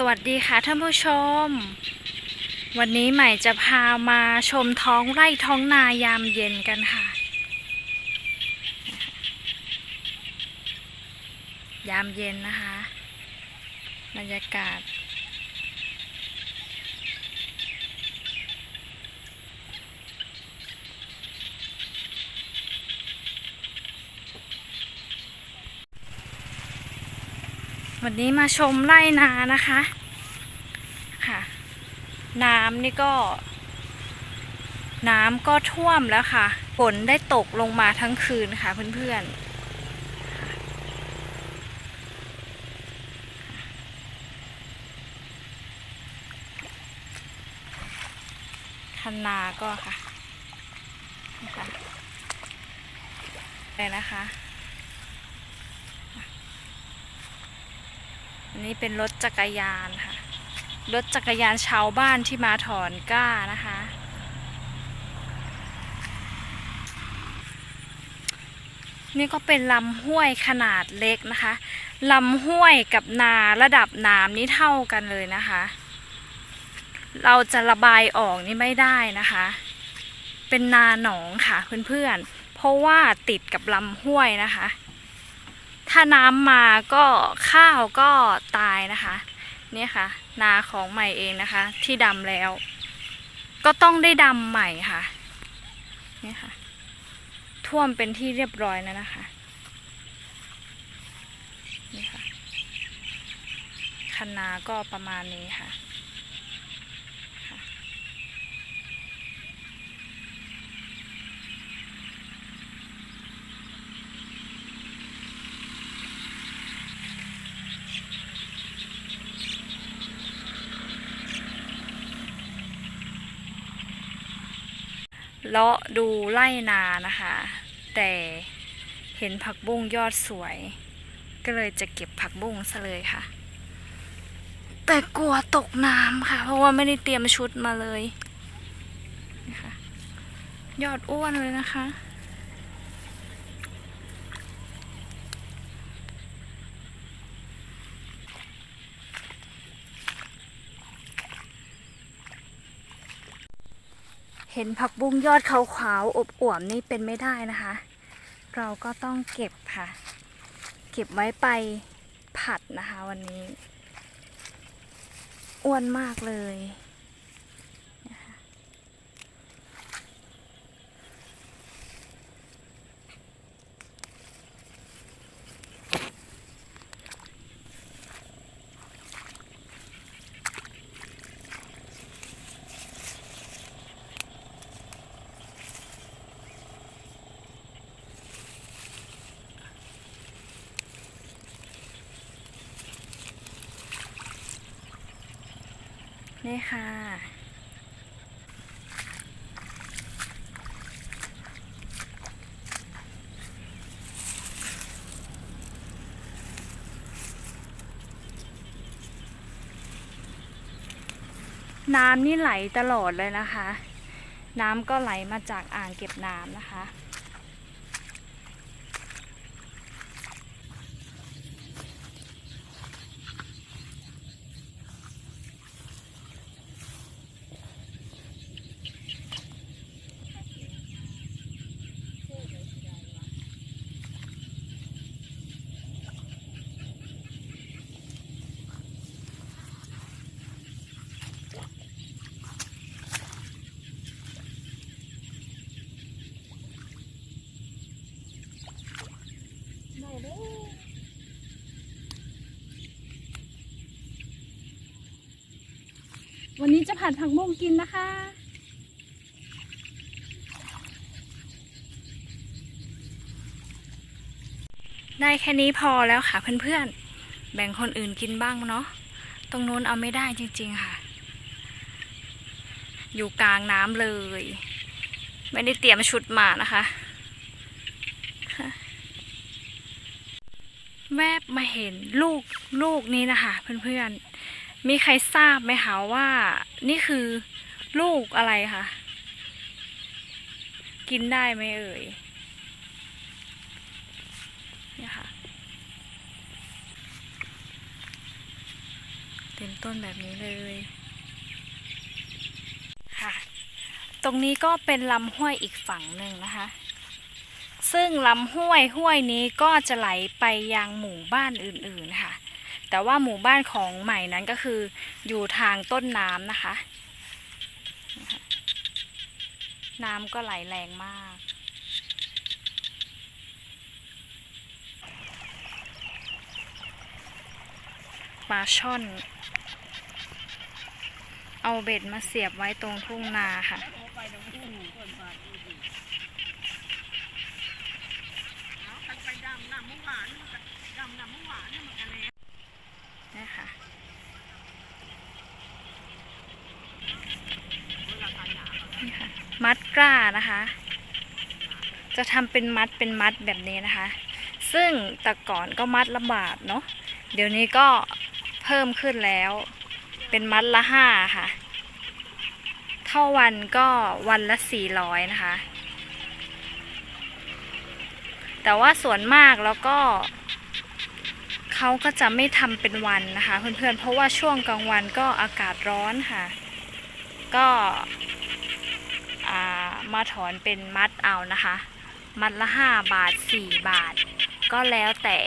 สวัสดีค่ะท่านผู้ชม วันนี้ใหม่จะพามาชมท้องไร่ท้องนายามเย็นกันค่ะ ยามเย็นนะคะ บรรยากาศ วันนี้มาชมไร่นานะคะค่ะ น้ำนี่ก็ น้ำก็ท่วมแล้วค่ะฝนได้ตกลงมาทั้งคืนค่ะเพื่อนๆคันนาก็ค่ะนะคะเลยนะคะ นนี้เป็นรถจักรยานค่ะ รถจักรยานชาวบ้านที่มาถอนก้านะคะ นี่ก็เป็นลำห้วยขนาดเล็กนะคะลำห้วยกับนาระดับน้ำนี่เท่ากันเลยนะคะ เราจะระบายออกนี่ไม่ได้นะคะ เป็นนาหนองค่ะเพื่อนๆ เพราะว่าติดกับลำห้วยนะคะ ถ้าน้ำมาก็ข้าวก็ตายนะคะ เนี่ยค่ะ นาของใหม่เองนะคะ ที่ดำแล้ว ก็ต้องได้ดำใหม่ค่ะ เนี่ยค่ะ ท่วมเป็นที่เรียบร้อยแล้วนะคะนี่ค่ะ คันนาก็ประมาณนี้ค่ะค่ะ เลาะดูไล่นานะคะ แต่เห็นผักบุ้งยอดสวย ก็เลยจะเก็บผักบุ้งซะเลยค่ะ แต่กลัวตกน้ำค่ะ เพราะว่าไม่ได้เตรียมชุดมาเลยนะคะยอดอ้วนเลยนะคะ เห็นผักบุ้งยอดขาวๆอบอวมนี่เป็นไม่ได้นะคะ เราก็ต้องเก็บค่ะ เก็บไว้ไปผัดนะคะวันนี้ อ้วนมากเลย นี่ค่ะ น้ำนี่ไหลตลอดเลยนะคะ น้ำก็ไหลมาจากอ่างเก็บน้ำนะคะ วันนี้จะผัดผักบุ้งกินนะคะ ได้แค่นี้พอแล้วค่ะเพื่อนๆ แบ่งคนอื่นกินบ้างเนาะ ตรงนู้นเอาไม่ได้จริงๆค่ะ อยู่กลางน้ำเลย ไม่ได้เตรียมชุดมานะคะค่ะแวบมาเห็นลูกลูกนี้นะคะเพื่อนๆ มีใครทราบไหมคะว่า นี่คือลูกอะไรคะ กินได้ไหมเอ่ยเนี่ยค่ะ เต็มต้นแบบนี้เลยค่ะ ตรงนี้ก็เป็นลำห้วยอีกฝั่งหนึ่งนะคะ ซึ่งลำห้วยห้วยนี้ก็จะไหลไปยังหมู่บ้านอื่นๆค่ะ แต่ว่าหมู่บ้านของใหม่นั้นก็คืออยู่ทางต้นน้ำนะคะ น้ำก็ไหลแรงมาก ปลาช่อน เอาเบ็ดมาเสียบไว้ตรงทุ่งนาค่ะ นี่ค่ะ นี่ค่ะ มัด กล้านะคะ จะทำเป็นมัดเป็นมัดแบบนี้นะคะ ซึ่งแต่ก่อนก็มัดละบาทเนาะเดี๋ยวนี้ก็เพิ่มขึ้นแล้ว เป็นมัดละห้าค่ะ เท่าวันก็วันละสี่ร้อยนะคะ แต่ว่าส่วนมากแล้วก็เขาก็จะไม่ทำเป็นวันนะคะ เพื่อนๆเพราะว่าช่วงกลางวันก็อากาศร้อนค่ะ ก็ มาถอนเป็นมัดเอานะคะ มัดละห้าบาทสี่บาท ก็แล้วแต่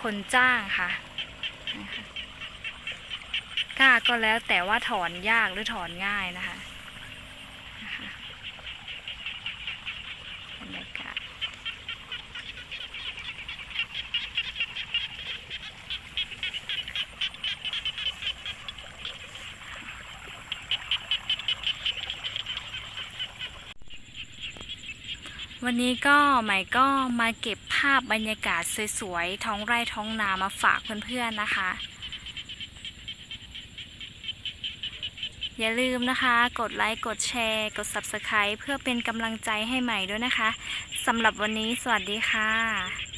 คนจ้างค่ะนะคะกล้าก็แล้วแต่ว่าถอนยากหรือถอนง่ายนะคะบรรยากาศ วันนี้ก็ใหม่ก็มาเก็บภาพบรรยากาศสวยๆ ท้องไร่ท้องนามาฝากเพื่อนๆนะคะ อย่าลืมนะคะ กดไลค์ กดแชร์ กด Subscribe เพื่อเป็นกำลังใจให้ใหม่ด้วยนะคะสำหรับวันนี้สวัสดีค่ะ